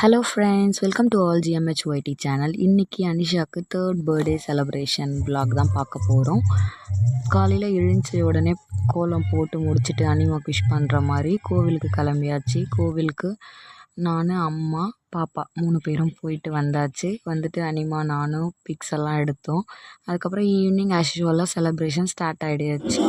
Hello friends welcome to all GMH YT channel இன்றைக்கி அனிஷாவுக்கு third birthday celebration vlog தான் பார்க்க போகிறோம் காலையில் எழுந்துச்ச உடனே கோலம் போட்டு முடிச்சுட்டு அனிமாக்கு விஷ் பண்ணுற மாதிரி கோவிலுக்கு கிளம்பியாச்சு. கோவிலுக்கு நான் அம்மா பாப்பா மூணு பேரும் போயிட்டு வந்தாச்சு. வந்துட்டு அனிமா நானும் பிக்ஸ் எல்லாம் எடுத்தோம். அதுக்கப்புறம் ஈவினிங் ஆஸ் யூஸ்வலாக செலப்ரேஷன் ஸ்டார்ட் ஆகிடுச்சு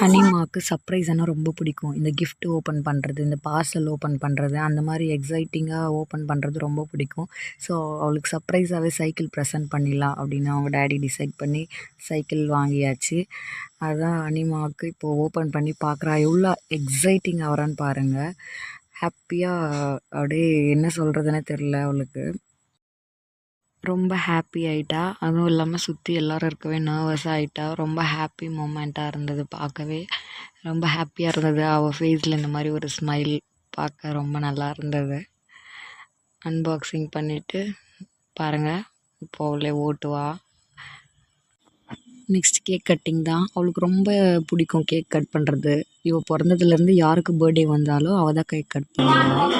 ஹனிமாவுக்கு சர்ப்ரைஸ்னால் ரொம்ப பிடிக்கும். இந்த கிஃப்ட் ஓப்பன் பண்ணுறது இந்த பார்சல் ஓப்பன் பண்ணுறது அந்த மாதிரி எக்ஸைட்டிங்காக ஓப்பன் பண்ணுறது ரொம்ப பிடிக்கும். ஸோ அவளுக்கு சர்ப்ரைஸாகவே சைக்கிள் ப்ரெசென்ட் பண்ணிடலாம் அப்படின்னு அவங்க டேடி டிசைட் பண்ணி சைக்கிள் வாங்கியாச்சு. அதுதான் அனிமாவுக்கு இப்போது ஓப்பன் பண்ணி பார்க்குறா எவ்வளோ எக்ஸைட்டிங் ஆகிறான்னு பாருங்கள் ஹாப்பியாக அப்படியே என்ன சொல்கிறதுனே தெரில அவளுக்கு. ரொம்ப ஹாப்பி ஆயிட்டா. அதுவும் இல்லாமல் சுற்றி எல்லோரும் இருக்கவே நர்வஸ் ஆகிட்டா ரொம்ப ஹாப்பி மூமெண்ட்டாக இருந்தது பார்க்கவே. ரொம்ப ஹாப்பியாக இருந்தது. அவள் ஃபேஸில் இந்த மாதிரி ஒரு ஸ்மைல் பார்க்க ரொம்ப நல்லா இருந்தது. அன்பாக்சிங் பண்ணிவிட்டு பாருங்கள் இப்போ அவளே ஓட்டுவா. நெக்ஸ்ட் கேக் கட்டிங் தான். அவளுக்கு ரொம்ப பிடிக்கும் கேக் கட் பண்ணுறது இவள் பிறந்ததுலேருந்து யாருக்கு பர்த்டே வந்தாலும் அவள் தான் கேக் கட் பண்ணுவாள்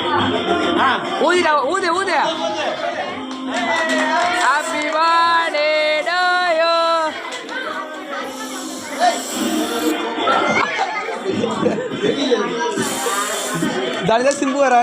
దాని దగ్గర సింపు గారా